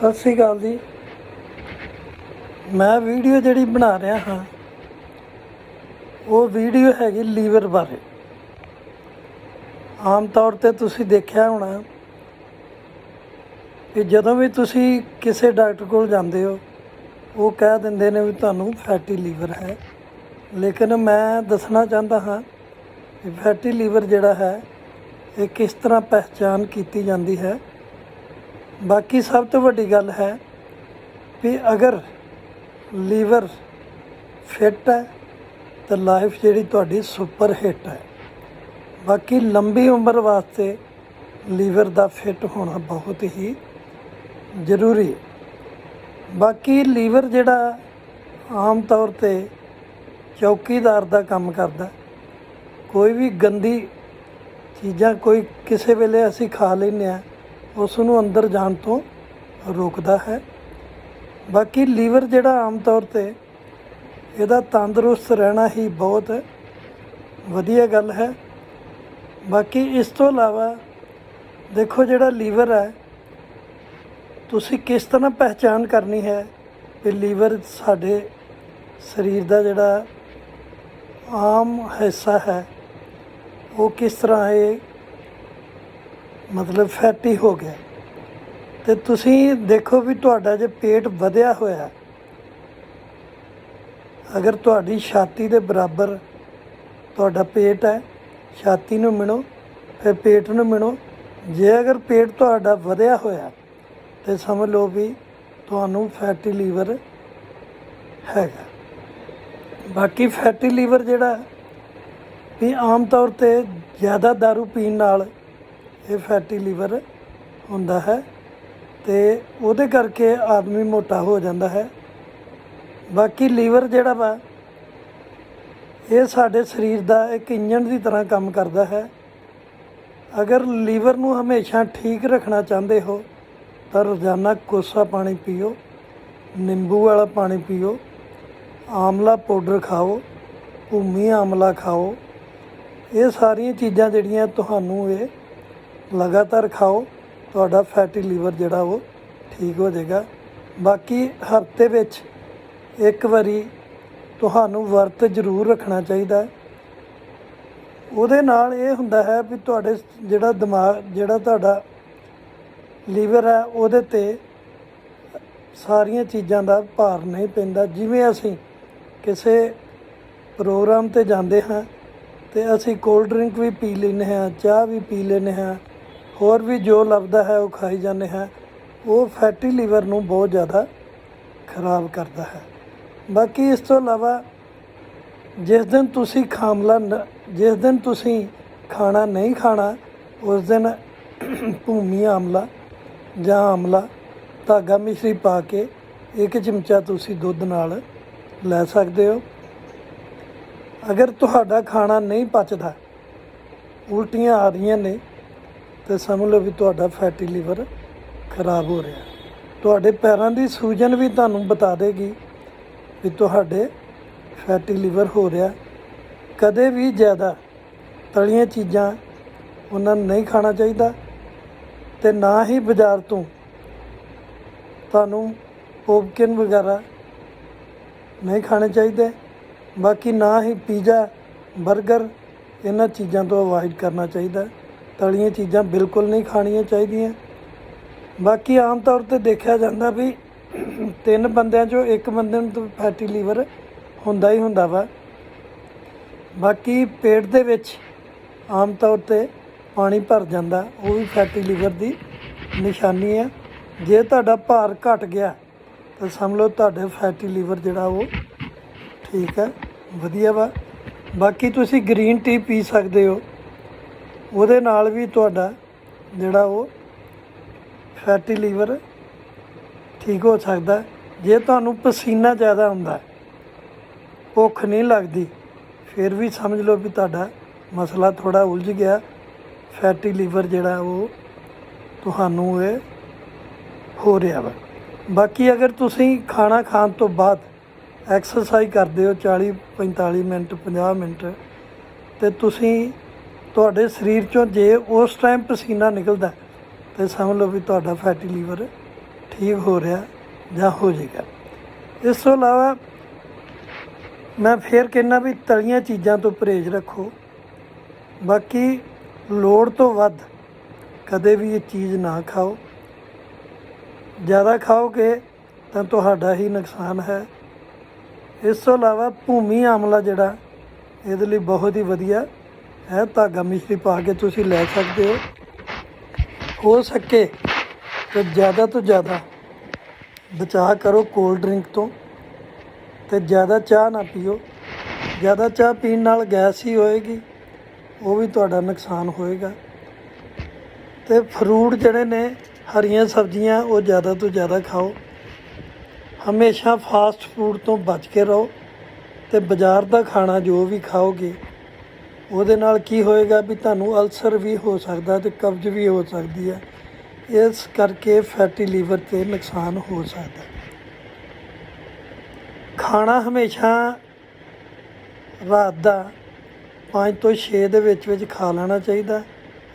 ਸਤਿ ਸ੍ਰੀ ਅਕਾਲ ਜੀ। ਮੈਂ ਵੀਡੀਓ ਜਿਹੜੀ ਬਣਾ ਰਿਹਾ ਹਾਂ, ਉਹ ਵੀਡੀਓ ਹੈਗੀ ਲੀਵਰ ਬਾਰੇ। ਆਮ ਤੌਰ ਤੇ ਤੁਸੀਂ ਦੇਖਿਆ ਹੋਣਾ ਕਿ ਜਦੋਂ ਵੀ ਤੁਸੀਂ ਕਿਸੇ ਡਾਕਟਰ ਕੋਲ ਜਾਂਦੇ ਹੋ, ਉਹ ਕਹਿ ਦਿੰਦੇ ਨੇ ਵੀ ਤੁਹਾਨੂੰ ਫੈਟੀ ਲੀਵਰ ਹੈ। ਲੇਕਿਨ ਮੈਂ ਦੱਸਣਾ ਚਾਹੁੰਦਾ ਹਾਂ ਕਿ ਫੈਟੀ ਲੀਵਰ ਜਿਹੜਾ ਹੈ, ਇਹ ਕਿਸ ਤਰ੍ਹਾਂ ਪਹਿਚਾਨ ਕੀਤੀ ਜਾਂਦੀ ਹੈ ਬਾਕੀ ਸਭ ਤੋਂ ਵੱਡੀ ਗੱਲ ਹੈ ਵੀ ਅਗਰ ਲੀਵਰ ਫਿੱਟ ਹੈ, ਤਾਂ ਲਾਈਫ ਜਿਹੜੀ ਤੁਹਾਡੀ ਸੁਪਰ ਹਿੱਟ ਹੈ। ਬਾਕੀ ਲੰਬੀ ਉਮਰ ਵਾਸਤੇ ਲੀਵਰ ਦਾ ਫਿੱਟ ਹੋਣਾ ਬਹੁਤ ਹੀ ਜ਼ਰੂਰੀ ਹੈ। ਬਾਕੀ ਲੀਵਰ ਜਿਹੜਾ ਆਮ ਤੌਰ ਤੇ ਚੌਕੀਦਾਰ ਦਾ ਕੰਮ ਕਰਦਾ ਕੋਈ ਵੀ ਗੰਦੀ ਚੀਜ਼ਾਂ ਕੋਈ ਕਿਸੇ ਵੇਲੇ ਅਸੀਂ ਖਾ ਲੈਂਦੇ ਹਾਂ ਉਸ ਨੂੰ ਅੰਦਰ ਜਾਣ ਤੋਂ ਰੋਕਦਾ ਹੈ। ਬਾਕੀ ਲੀਵਰ ਜਿਹੜਾ ਆਮ ਤੌਰ ਤੇ ਇਹਦਾ ਤੰਦਰੁਸਤ ਰਹਿਣਾ ਹੀ ਬਹੁਤ ਵਧੀਆ ਗੱਲ ਹੈ। ਬਾਕੀ ਇਸ ਤੋਂ ਇਲਾਵਾ ਦੇਖੋ ਜਿਹੜਾ ਲੀਵਰ ਹੈ, ਤੁਸੀਂ ਕਿਸ ਤਰ੍ਹਾਂ ਪਹਿਚਾਨ ਕਰਨੀ ਹੈ ਕਿ ਲੀਵਰ ਸਾਡੇ ਸਰੀਰ ਦਾ ਜਿਹੜਾ ਆਮ ਹਿੱਸਾ ਹੈ, ਉਹ ਕਿਸ ਤਰ੍ਹਾਂ ਇਹ ਮਤਲਬ ਫੈਟੀ ਹੋ ਗਿਆ। ਤੇ ਤੁਸੀਂ ਦੇਖੋ ਵੀ ਤੁਹਾਡਾ ਜੇ ਪੇਟ ਵਧਿਆ ਹੋਇਆ, ਅਗਰ ਤੁਹਾਡੀ ਛਾਤੀ ਦੇ ਬਰਾਬਰ ਤੁਹਾਡਾ ਪੇਟ ਹੈ, ਛਾਤੀ ਨੂੰ ਮਿਣੋ, ਫਿਰ ਪੇਟ ਨੂੰ ਮਿਣੋ। ਜੇ ਅਗਰ ਪੇਟ ਤੁਹਾਡਾ ਵਧਿਆ ਹੋਇਆ, ਤੇ ਸਮਝ ਲਓ ਵੀ ਤੁਹਾਨੂੰ ਫੈਟੀ ਲੀਵਰ ਹੈਗਾ। ਬਾਕੀ ਫੈਟੀ ਲੀਵਰ ਜਿਹੜਾ, ਵੀ ਆਮ ਤੌਰ ਤੇ ਜ਼ਿਆਦਾ दारू ਪੀਣ ਨਾਲ ਇਹ ਫੈਟੀ ਲੀਵਰ ਹੁੰਦਾ ਹੈ ਤੇ ਉਹਦੇ ਕਰਕੇ ਆਦਮੀ ਮੋਟਾ ਹੋ ਜਾਂਦਾ ਹੈ। ਬਾਕੀ ਲੀਵਰ ਜਿਹੜਾ ਵਾ, ਇਹ ਸਾਡੇ ਸਰੀਰ ਦਾ ਇੱਕ ਇੰਜਨ ਦੀ ਤਰ੍ਹਾਂ ਕੰਮ ਕਰਦਾ ਹੈ। ਅਗਰ ਲੀਵਰ ਨੂੰ ਹਮੇਸ਼ਾ ਠੀਕ ਰੱਖਣਾ ਚਾਹੁੰਦੇ ਹੋ, ਤਾਂ ਰੋਜ਼ਾਨਾ ਕੋਸਾ ਪਾਣੀ ਪੀਓ, ਨਿੰਬੂ ਵਾਲਾ ਪਾਣੀ ਪੀਓ, ਆਮਲਾ ਪਾਊਡਰ ਖਾਓ, ਭੂਮੀ ਆਮਲਾ ਖਾਓ। ਇਹ ਸਾਰੀਆਂ ਚੀਜ਼ਾਂ ਜਿਹੜੀਆਂ ਤੁਹਾਨੂੰ ਇਹ ਲਗਾਤਾਰ ਖਾਓ, ਤੁਹਾਡਾ ਫੈਟੀ ਲੀਵਰ ਜਿਹੜਾ ਉਹ ਠੀਕ ਹੋ ਜਾਏਗਾ। ਬਾਕੀ ਹਫ਼ਤੇ ਵਿੱਚ ਇੱਕ ਵਾਰੀ ਤੁਹਾਨੂੰ ਵਰਤ ਜ਼ਰੂਰ ਰੱਖਣਾ ਚਾਹੀਦਾ ਉਹਦੇ ਨਾਲ ਇਹ ਹੁੰਦਾ ਹੈ ਵੀ ਤੁਹਾਡੇ ਜਿਹੜਾ ਦਿਮਾਗ, ਜਿਹੜਾ ਤੁਹਾਡਾ ਲੀਵਰ ਹੈ, ਉਹਦੇ ਤੇ ਸਾਰੀਆਂ ਚੀਜ਼ਾਂ ਦਾ ਭਾਰ ਨਹੀਂ ਪੈਂਦਾ। ਜਿਵੇਂ ਅਸੀਂ ਕਿਸੇ ਪ੍ਰੋਗਰਾਮ ਤੇ ਜਾਂਦੇ ਹਾਂ ਤੇ ਅਸੀਂ ਕੋਲਡ ਡਰਿੰਕ ਵੀ ਪੀ ਲੈਂਦੇ ਹਾਂ, ਚਾਹ ਵੀ ਪੀ ਲੈਂਦੇ ਹਾਂ ਹੋਰ ਵੀ ਜੋ ਲੱਭਦਾ ਹੈ ਉਹ ਖਾਈ ਜਾਂਦੇ ਹਾਂ। ਉਹ ਫੈਟੀ ਲੀਵਰ ਨੂੰ ਬਹੁਤ ਜ਼ਿਆਦਾ ਖਰਾਬ ਕਰਦਾ ਹੈ। ਬਾਕੀ ਇਸ ਤੋਂ ਇਲਾਵਾ ਜਿਸ ਦਿਨ ਤੁਸੀਂ ਖਾਮਲਾ ਨ- ਜਿਸ ਦਿਨ ਤੁਸੀਂ ਖਾਣਾ ਨਹੀਂ ਖਾਣਾ, ਉਸ ਦਿਨ ਭੂਮੀ ਆਮਲਾ ਜਾਂ ਆਮਲਾ ਧਾਗਾ ਮਿਸ਼ਰੀ ਪਾ ਕੇ ਇੱਕ ਚਮਚਾ ਤੁਸੀਂ ਦੁੱਧ ਨਾਲ ਲੈ ਸਕਦੇ ਹੋ। ਅਗਰ ਤੁਹਾਡਾ ਖਾਣਾ ਨਹੀਂ ਪਚਦਾ, ਉਲਟੀਆਂ ਆ ਰਹੀਆਂ ਨੇ ਤੇ ਸਮਝ ਲਓ ਵੀ ਤੁਹਾਡਾ ਫੈਟੀ ਲੀਵਰ ਖਰਾਬ ਹੋ ਰਿਹਾ। ਤੁਹਾਡੇ ਪੈਰਾਂ ਦੀ ਸੂਜਨ ਵੀ ਤੁਹਾਨੂੰ ਬਤਾ ਦੇਗੀ ਵੀ ਤੁਹਾਡੇ ਫੈਟੀ ਲੀਵਰ ਹੋ ਰਿਹਾ। ਕਦੇ ਵੀ ਜ਼ਿਆਦਾ ਤਲੀਆਂ ਚੀਜ਼ਾਂ ਉਹਨਾਂ ਨੂੰ ਨਹੀਂ ਖਾਣਾ ਚਾਹੀਦਾ ਤੇ ਨਾ ਹੀ ਬਾਜ਼ਾਰ ਤੋਂ ਤੁਹਾਨੂੰ ਪੋਪਕਿਨ ਵਗੈਰਾ ਨਹੀਂ ਖਾਣੇ ਚਾਹੀਦੇ। ਬਾਕੀ ਨਾ ਹੀ ਪੀਜ਼ਾ 버ਗਰ ਇਹਨਾਂ ਚੀਜ਼ਾਂ ਤੋਂ ਅਵਾਇਡ ਕਰਨਾ ਚਾਹੀਦਾ। ਤਲੀਆਂ ਚੀਜ਼ਾਂ ਬਿਲਕੁਲ ਨਹੀਂ ਖਾਣੀਆਂ ਚਾਹੀਦੀਆਂ। ਬਾਕੀ ਆਮ ਤੌਰ ਤੇ ਦੇਖਿਆ ਜਾਂਦਾ ਵੀ ਤਿੰਨ ਬੰਦਿਆਂ ਚੋਂ ਇੱਕ ਬੰਦੇ ਨੂੰ ਤਾਂ ਫੈਟੀ ਲੀਵਰ ਹੁੰਦਾ ਹੀ ਹੁੰਦਾ ਵਾ। ਬਾਕੀ ਪੇਟ ਦੇ ਵਿੱਚ ਆਮ ਤੌਰ ਤੇ ਪਾਣੀ ਭਰ ਜਾਂਦਾ, ਉਹ ਵੀ ਫੈਟੀ ਲੀਵਰ ਦੀ ਨਿਸ਼ਾਨੀ ਹੈ ਜੇ ਤੁਹਾਡਾ ਭਾਰ ਘਟ ਗਿਆ, ਤਾਂ ਸਮਝ ਲਓ ਤੁਹਾਡੇ ਫੈਟੀ ਲੀਵਰ ਜਿਹੜਾ ਉਹ ਠੀਕ ਹੈ ਵਧੀਆ ਵਾ। ਬਾਕੀ ਤੁਸੀਂ ਗ੍ਰੀਨ ਟੀ ਪੀ ਸਕਦੇ ਹੋ। ਉਹਦੇ ਨਾਲ ਵੀ ਤੁਹਾਡਾ ਜਿਹੜਾ ਉਹ ਫੈਟੀ ਲੀਵਰ ਠੀਕ ਹੋ ਸਕਦਾ ਜੇ ਤੁਹਾਨੂੰ ਪਸੀਨਾ ਜ਼ਿਆਦਾ ਹੁੰਦਾ ਭੁੱਖ ਨਹੀਂ ਲੱਗਦੀ, ਫਿਰ ਵੀ ਸਮਝ ਲਓ ਵੀ ਤੁਹਾਡਾ ਮਸਲਾ ਥੋੜਾ ਉਲਝ ਗਿਆ। ਫੈਟੀ ਲੀਵਰ ਜਿਹੜਾ ਉਹ ਤੁਹਾਨੂੰ ਇਹ ਹੋ ਰਿਹਾ ਵਾ। ਬਾਕੀ ਅਗਰ ਤੁਸੀਂ ਖਾਣਾ ਖਾਣ ਤੋਂ ਬਾਅਦ ਐਕਸਰਸਾਈਜ਼ ਕਰਦੇ ਹੋ 40 45 ਮਿੰਟ 50 ਮਿੰਟ, ਤੇ ਤੁਸੀਂ ਤੁਹਾਡੇ ਸਰੀਰ ਚੋਂ ਜੇ ਉਸ ਟਾਈਮ ਪਸੀਨਾ ਨਿਕਲਦਾ ਤੇ ਸਮਝ ਲਓ ਵੀ ਤੁਹਾਡਾ ਫੈਟੀ ਲੀਵਰ ਠੀਕ ਹੋ ਰਿਹਾ ਜਾਂ ਹੋ ਜਾਏਗਾ। ਇਸ ਤੋਂ ਇਲਾਵਾ ਮੈਂ ਫੇਰ ਕਹਿੰਦਾ ਵੀ ਤਲੀਆਂ ਚੀਜ਼ਾਂ ਤੋਂ ਪਰਹੇਜ਼ ਰੱਖੋ। ਬਾਕੀ ਲੋੜ ਤੋਂ ਵੱਧ ਕਦੇ ਵੀ ਇਹ ਚੀਜ਼ ਨਾ ਖਾਓ। ਜ਼ਿਆਦਾ ਖਾਓਗੇ ਤਾਂ ਤੁਹਾਡਾ ਹੀ ਨੁਕਸਾਨ ਹੈ। ਇਸ ਤੋਂ ਇਲਾਵਾ ਭੂਮੀ ਆਮਲਾ ਜਿਹੜਾ, ਇਹਦੇ ਲਈ ਬਹੁਤ ਹੀ ਵਧੀਆ ਹੈ ਧਾਗਾ ਮਿਸ਼ਰੀ ਪਾ ਕੇ ਤੁਸੀਂ ਲੈ ਸਕਦੇ ਹੋ। ਹੋ ਸਕੇ ਤਾਂ ਜ਼ਿਆਦਾ ਤੋਂ ਜ਼ਿਆਦਾ ਬਚਾਅ ਕਰੋ ਕੋਲਡ ਡਰਿੰਕ ਤੋਂ ਤੇ ਜ਼ਿਆਦਾ ਚਾਹ ਨਾ ਪੀਓ। ਜ਼ਿਆਦਾ ਚਾਹ ਪੀਣ ਨਾਲ ਗੈਸ ਹੀ ਹੋਏਗੀ, ਉਹ ਵੀ ਤੁਹਾਡਾ ਨੁਕਸਾਨ ਹੋਏਗਾ। ਤੇ ਫਰੂਟ ਜਿਹੜੇ ਨੇ, ਹਰੀਆਂ ਸਬਜ਼ੀਆਂ, ਉਹ ਜ਼ਿਆਦਾ ਤੋਂ ਜ਼ਿਆਦਾ ਖਾਓ। ਹਮੇਸ਼ਾ ਫਾਸਟ ਫੂਡ ਤੋਂ ਬਚ ਕੇ ਰਹੋ ਤੇ ਬਾਜ਼ਾਰ ਦਾ ਖਾਣਾ ਜੋ ਵੀ ਖਾਓਗੇ ਉਹਦੇ ਨਾਲ ਕੀ ਹੋਏਗਾ ਵੀ ਤੁਹਾਨੂੰ ਅਲਸਰ ਵੀ ਹੋ ਸਕਦਾ ਤੇ ਕਬਜ਼ ਵੀ ਹੋ ਸਕਦੀ ਹੈ। ਇਸ ਕਰਕੇ ਫੈਟੀ ਲੀਵਰ ਤੇ ਨੁਕਸਾਨ ਹੋ ਸਕਦਾ। ਖਾਣਾ ਹਮੇਸ਼ਾ ਰਾਤ ਦਾ 5 ਤੋਂ 6 ਦੇ ਵਿੱਚ ਵਿੱਚ ਖਾ ਲੈਣਾ ਚਾਹੀਦਾ।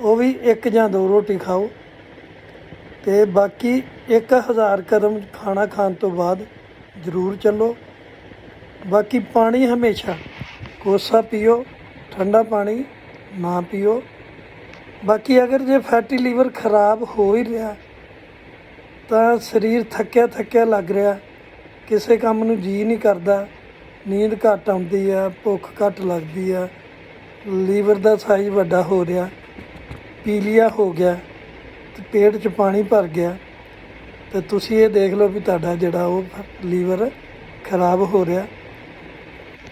ਉਹ ਵੀ ਇੱਕ ਜਾਂ ਦੋ ਰੋਟੀ ਖਾਓ। ਤੇ ਬਾਕੀ 1000 ਕਦਮ ਖਾਣਾ ਖਾਣ ਤੋਂ ਬਾਅਦ ਜ਼ਰੂਰ ਚੱਲੋ। ਬਾਕੀ ਪਾਣੀ ਹਮੇਸ਼ਾ ਕੋਸਾ ਪੀਓ। ਠੰਡਾ ਪਾਣੀ ਨਾ ਪੀਓ। ਬਾਕੀ ਅਗਰ ਜੇ ਫੈਟੀ ਲੀਵਰ ਖਰਾਬ ਹੋ ਹੀ ਰਿਹਾ, ਤਾਂ ਸਰੀਰ ਥੱਕਿਆ ਥੱਕਿਆ ਲੱਗ ਰਿਹਾ, ਕਿਸੇ ਕੰਮ ਨੂੰ ਜੀ ਨਹੀਂ ਕਰਦਾ, ਨੀਂਦ ਘੱਟ ਆਉਂਦੀ ਆ, ਭੁੱਖ ਘੱਟ ਲੱਗਦੀ ਆ ਲੀਵਰ ਦਾ ਸਾਈਜ਼ ਵੱਡਾ ਹੋ ਰਿਹਾ, ਪੀਲੀਆ ਹੋ ਗਿਆ, ਤੇ ਪੇਟ 'ਚ ਪਾਣੀ ਭਰ ਗਿਆ, ਤੇ ਤੁਸੀਂ ਇਹ ਦੇਖ ਲਓ ਵੀ ਤੁਹਾਡਾ ਜਿਹੜਾ ਉਹ ਲੀਵਰ ਖਰਾਬ ਹੋ ਰਿਹਾ।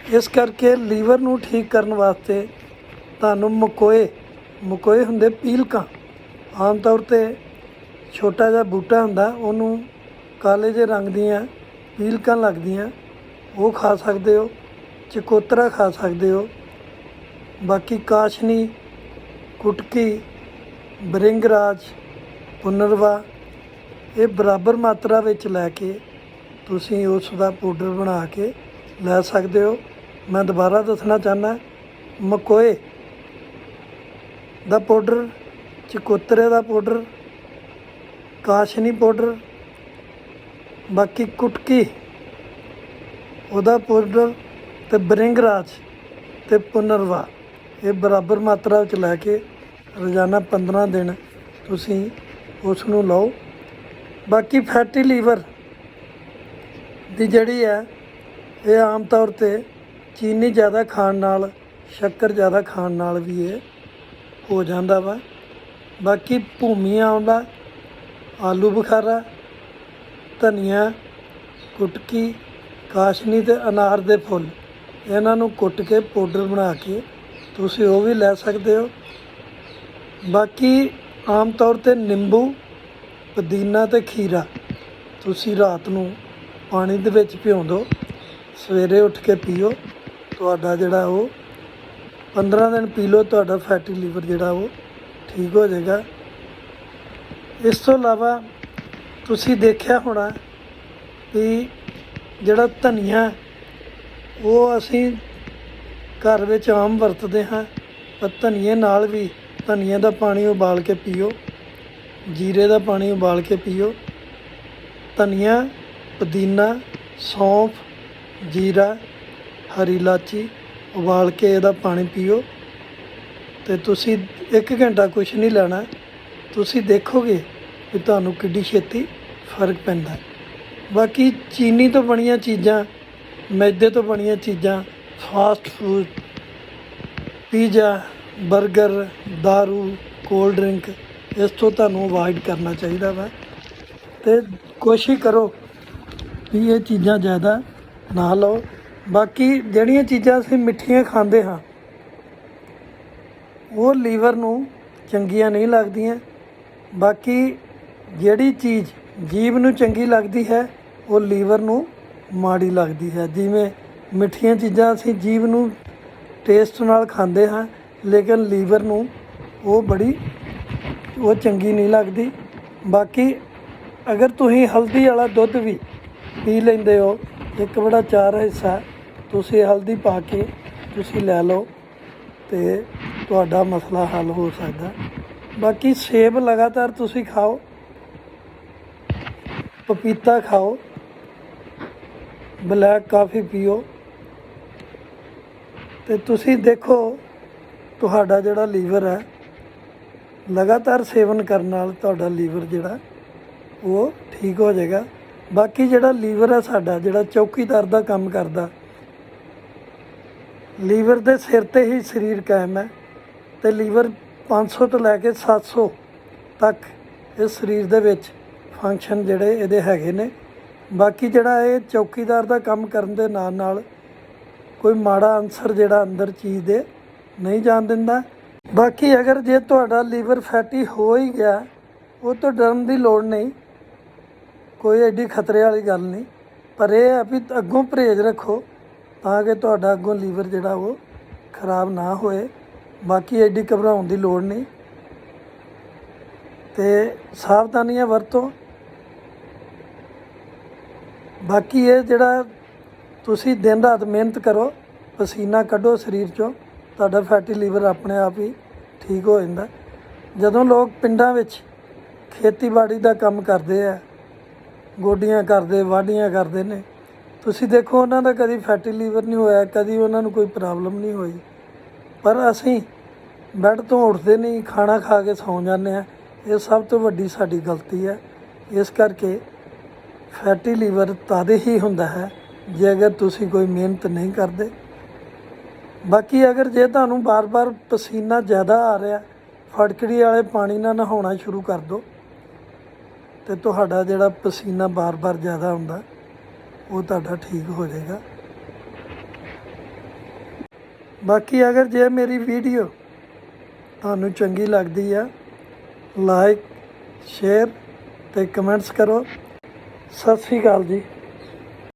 ਇਸ ਕਰਕੇ ਲੀਵਰ ਨੂੰ ਠੀਕ ਕਰਨ ਵਾਸਤੇ ਤੁਹਾਨੂੰ ਮਕੋਏ ਮਕੋਏ ਹੁੰਦੇ ਪੀਲਕਾਂ। ਆਮ ਤੌਰ ਤੇ ਛੋਟਾ ਜਿਹਾ ਬੂਟਾ ਹੁੰਦਾ, ਉਹਨੂੰ ਕਾਲੇ ਜਿਹੇ ਰੰਗ ਦੀਆਂ ਪੀਲਕਾਂ ਲੱਗਦੀਆਂ। ਉਹ ਖਾ ਸਕਦੇ ਹੋ, ਚਕੋਤਰਾ ਖਾ ਸਕਦੇ ਹੋ। ਬਾਕੀ ਕਾਸ਼ਨੀ, ਕੁਟਕੀ, ਬ੍ਰਿੰਗਰਾਜ, ਪੁਨਰਵਾ, ਇਹ ਬਰਾਬਰ ਮਾਤਰਾ ਵਿੱਚ ਲੈ ਕੇ ਤੁਸੀਂ ਉਸ ਦਾ ਪਾਊਡਰ ਬਣਾ ਕੇ ਲੈ ਸਕਦੇ ਹੋ। ਮੈਂ ਦੁਬਾਰਾ ਦੱਸਣਾ ਚਾਹੁੰਦਾ, ਮਕੋਏ ਦਾ ਪਾਊਡਰ, ਚਕੋਤਰੇ ਦਾ ਪਾਊਡਰ, ਕਾਸ਼ਨੀ ਪਾਊਡਰ, ਬਾਕੀ ਕੁਟਕੀ, ਉਹਦਾ ਪਾਊਡਰ ਤੇ ਬ੍ਰਿੰਗਰਾਜ ਤੇ ਪੁਨਰਵਾ, ਇਹ ਬਰਾਬਰ ਮਾਤਰਾ ਵਿੱਚ ਲੈ ਕੇ ਰੋਜ਼ਾਨਾ 15 ਦਿਨ ਤੁਸੀਂ ਉਸ ਨੂੰ ਲਓ। ਬਾਕੀ ਫੈਟੀ ਲੀਵਰ ਦੀ ਜਿਹੜੀ ਹੈ, ਇਹ ਆਮ ਤੌਰ ਤੇ ਚੀਨੀ ਜ਼ਿਆਦਾ ਖਾਣ ਨਾਲ, ਸ਼ੱਕਰ ਜ਼ਿਆਦਾ ਖਾਣ ਨਾਲ ਵੀ ਇਹ ਹੋ ਜਾਂਦਾ ਵਾ। ਬਾਕੀ ਭੂਮੀਆਂ ਆਉਂਦਾ ਆਲੂ ਬੁਖਾਰਾ, ਧਨੀਆ, ਕੁਟਕੀ, ਕਾਸ਼ਨੀ ਤੇ ਅਨਾਰ ਦੇ ਫੁੱਲ, ਇਹਨਾਂ ਨੂੰ ਕੁੱਟ ਕੇ ਪਾਊਡਰ ਬਣਾ ਕੇ ਤੁਸੀਂ ਉਹ ਵੀ ਲੈ ਸਕਦੇ ਹੋ। ਬਾਕੀ ਆਮ ਤੌਰ ਤੇ ਨਿੰਬੂ, ਪੁਦੀਨਾ ਤੇ ਖੀਰਾ ਤੁਸੀਂ ਰਾਤ ਨੂੰ ਪਾਣੀ ਦੇ ਵਿੱਚ ਭਿਉਂ ਦਿਓ ਸਵੇਰੇ ਉੱਠ ਕੇ ਪੀਓ। ਤੁਹਾਡਾ ਜਿਹੜਾ ਉਹ 15 ਦਿਨ ਪੀ ਲਓ ਤੁਹਾਡਾ ਫੈਟੀ ਲੀਵਰ ਜਿਹੜਾ ਉਹ ਠੀਕ ਹੋ ਜਾਏਗਾ। ਇਸ ਤੋਂ ਇਲਾਵਾ ਤੁਸੀਂ ਦੇਖਿਆ ਹੋਣਾ ਵੀ ਜਿਹੜਾ ਧਨੀਆ, ਉਹ ਅਸੀਂ ਘਰ ਵਿੱਚ ਆਮ ਵਰਤਦੇ ਹਾਂ, ਪਰ ਧਨੀਏ ਨਾਲ ਵੀ ਧਨੀਏ ਦਾ ਪਾਣੀ ਉਬਾਲ ਕੇ ਪੀਓ, ਜੀਰੇ ਦਾ ਪਾਣੀ ਉਬਾਲ ਕੇ ਪੀਓ। ਧਨੀਆ, ਪੁਦੀਨਾ, ਸੌਂਫ, ਜੀਰਾ ਹਰੀ ਇਲਾਚੀ ਉਬਾਲ ਕੇ ਇਹਦਾ ਪਾਣੀ ਪੀਓ। ਤੇ ਤੁਸੀਂ 1 ਘੰਟਾ ਕੁਝ ਨਹੀਂ ਲੈਣਾ। ਤੁਸੀਂ ਦੇਖੋਗੇ ਕਿ ਤੁਹਾਨੂੰ ਕਿੱਡੀ ਛੇਤੀ ਫ਼ਰਕ ਪੈਂਦਾ। ਬਾਕੀ ਚੀਨੀ ਤੋਂ ਬਣੀਆਂ ਚੀਜ਼ਾਂ, ਮੈਦੇ ਤੋਂ ਬਣੀਆਂ ਚੀਜ਼ਾਂ ਫਾਸਟ ਫੂਡ ਪੀਜ਼ਾ 버ਗਰ दारू ਕੋਲਡ ਡਰਿੰਕ ਇਸ ਤੋਂ ਤੁਹਾਨੂੰ ਅਵਾਇਡ ਕਰਨਾ ਚਾਹੀਦਾ ਵਾ। ਤੇ ਕੋਸ਼ਿਸ਼ ਕਰੋ ਵੀ ਇਹ ਚੀਜ਼ਾਂ ਜ਼ਿਆਦਾ ਨਾ ਲਓ। ਬਾਕੀ ਜਿਹੜੀਆਂ ਚੀਜ਼ਾਂ ਅਸੀਂ ਮਿੱਠੀਆਂ ਖਾਂਦੇ ਹਾਂ, ਉਹ ਲੀਵਰ ਨੂੰ ਚੰਗੀਆਂ ਨਹੀਂ ਲੱਗਦੀਆਂ। ਬਾਕੀ ਜਿਹੜੀ ਚੀਜ਼ ਜੀਵ ਨੂੰ ਚੰਗੀ ਲੱਗਦੀ ਹੈ, ਉਹ ਲੀਵਰ ਨੂੰ ਮਾੜੀ ਲੱਗਦੀ ਹੈ। ਜਿਵੇਂ ਮਿੱਠੀਆਂ ਚੀਜ਼ਾਂ ਅਸੀਂ ਜੀਵ ਨੂੰ ਟੇਸਟ ਨਾਲ ਖਾਂਦੇ ਹਾਂ, ਲੇਕਿਨ ਲੀਵਰ ਨੂੰ ਉਹ ਬੜੀ, ਉਹ ਚੰਗੀ ਨਹੀਂ ਲੱਗਦੀ। ਬਾਕੀ ਅਗਰ ਤੁਸੀਂ ਹਲਦੀ ਵਾਲਾ ਦੁੱਧ ਵੀ ਪੀ ਲੈਂਦੇ ਹੋ, ਇੱਕ ਬੜਾ ਚਾਰ ਹਿੱਸਾ ਤੁਸੀਂ ਹਲਦੀ ਪਾ ਕੇ ਤੁਸੀਂ ਲੈ ਲਓ ਤੇ ਤੁਹਾਡਾ ਮਸਲਾ ਹੱਲ ਹੋ ਸਕਦਾ। ਬਾਕੀ ਸੇਬ ਲਗਾਤਾਰ ਤੁਸੀਂ ਖਾਓ, ਪਪੀਤਾ ਖਾਓ, ਬਲੈਕ ਕਾਫੀ ਪੀਓ ਤੇ ਤੁਸੀਂ ਦੇਖੋ ਤੁਹਾਡਾ ਜਿਹੜਾ ਲੀਵਰ ਹੈ, ਲਗਾਤਾਰ ਸੇਵਨ ਕਰਨ ਨਾਲ ਤੁਹਾਡਾ ਲੀਵਰ ਜਿਹੜਾ, ਉਹ ਠੀਕ ਹੋ ਜਾਏਗਾ। ਬਾਕੀ ਜਿਹੜਾ ਲੀਵਰ ਹੈ ਸਾਡਾ, ਜਿਹੜਾ ਚੌਕੀਦਾਰ ਦਾ ਕੰਮ ਕਰਦਾ ਲੀਵਰ ਦੇ ਸਿਰ ਤੇ ਹੀ ਸਰੀਰ ਕਾਇਮ ਹੈ ਤੇ ਲੀਵਰ 500 ਤੋਂ ਲੈ ਕੇ 700 ਤੱਕ ਇਸ ਸਰੀਰ ਦੇ ਵਿੱਚ ਫੰਕਸ਼ਨ ਜਿਹੜੇ ਇਹਦੇ ਹੈਗੇ ਨੇ। ਬਾਕੀ ਜਿਹੜਾ ਇਹ ਚੌਕੀਦਾਰ ਦਾ ਕੰਮ ਕਰਨ ਦੇ ਨਾਲ ਨਾਲ ਕੋਈ ਮਾੜਾ ਅਨਸਰ ਜਿਹੜਾ ਅੰਦਰ ਚੀਜ਼ ਦੇ ਨਹੀਂ ਜਾਣ ਦਿੰਦਾ। ਬਾਕੀ ਅਗਰ ਜੇ ਤੁਹਾਡਾ ਲੀਵਰ ਫੈਟੀ ਹੋ ਹੀ ਗਿਆ, ਉਹ ਤੋਂ ਡਰਨ ਦੀ ਲੋੜ ਨਹੀਂ, ਕੋਈ ਐਡੀ ਖਤਰੇ ਵਾਲੀ ਗੱਲ ਨਹੀਂ। ਪਰ ਇਹ ਹੈ ਵੀ ਅੱਗੋਂ ਪਰਹੇਜ਼ ਰੱਖੋ ਤਾਂ ਕਿ ਤੁਹਾਡਾ ਅੱਗੋਂ ਲੀਵਰ ਜਿਹੜਾ ਉਹ ਖਰਾਬ ਨਾ ਹੋਏ। ਬਾਕੀ ਐਡੀ ਘਬਰਾਉਣ ਦੀ ਲੋੜ ਨਹੀਂ। ਤੇ ਸਾਵਧਾਨੀਆਂ ਵਰਤੋ। ਬਾਕੀ ਇਹ ਜਿਹੜਾ ਤੁਸੀਂ ਦਿਨ ਰਾਤ ਮਿਹਨਤ ਕਰੋ, ਪਸੀਨਾ ਕੱਢੋ ਸਰੀਰ ਚੋਂ, ਤੁਹਾਡਾ ਫੈਟੀ ਲੀਵਰ ਆਪਣੇ ਆਪ ਹੀ ਠੀਕ ਹੋ ਜਾਂਦਾ। ਜਦੋਂ ਲੋਕ ਪਿੰਡਾਂ ਵਿੱਚ ਖੇਤੀਬਾੜੀ ਦਾ ਕੰਮ ਕਰਦੇ ਆ, ਗੋਡੀਆਂ ਕਰਦੇ, ਵਾਢੀਆਂ ਕਰਦੇ ਨੇ ਤੁਸੀਂ ਦੇਖੋ, ਉਹਨਾਂ ਦਾ ਕਦੀ ਫੈਟੀ ਲੀਵਰ ਨਹੀਂ ਹੋਇਆ, ਕਦੀ ਉਹਨਾਂ ਨੂੰ ਕੋਈ ਪ੍ਰੋਬਲਮ ਨਹੀਂ ਹੋਈ। ਪਰ ਅਸੀਂ ਬੈੱਡ ਤੋਂ ਉੱਠਦੇ ਨਹੀਂ, ਖਾਣਾ ਖਾ ਕੇ ਸੌਂ ਜਾਂਦੇ ਆ ਇਹ ਸਭ ਤੋਂ ਵੱਡੀ ਸਾਡੀ ਗਲਤੀ ਹੈ। ਇਸ ਕਰਕੇ ਫੈਟੀ ਲੀਵਰ ਤਦ ਹੀ ਹੁੰਦਾ ਹੈ, ਜੇ ਅਗਰ ਤੁਸੀਂ ਕੋਈ ਮਿਹਨਤ ਨਹੀਂ ਕਰਦੇ। ਬਾਕੀ ਅਗਰ ਜੇ ਤੁਹਾਨੂੰ ਬਾਰ-ਬਾਰ ਪਸੀਨਾ ਜ਼ਿਆਦਾ ਆ ਰਿਹਾ ਫੜਕੜੀ ਵਾਲੇ ਪਾਣੀ ਨਾਲ ਨਹਾਉਣਾ ਸ਼ੁਰੂ ਕਰ ਦਿਓ, ਤੇ ਤੁਹਾਡਾ ਜਿਹੜਾ ਪਸੀਨਾ ਬਾਰ-ਬਾਰ ਜ਼ਿਆਦਾ ਹੁੰਦਾ ਉਹ ਤੁਹਾਡਾ ਠੀਕ ਹੋ ਜਾਏਗਾ। ਬਾਕੀ ਅਗਰ ਜੇ ਮੇਰੀ ਵੀਡੀਓ ਤੁਹਾਨੂੰ ਚੰਗੀ ਲੱਗਦੀ ਆ ਲਾਈਕ ਸ਼ੇਅਰ ਤੇ ਕਮੈਂਟਸ ਕਰੋ। ਸਤਿ ਸ੍ਰੀ ਅਕਾਲ ਜੀ।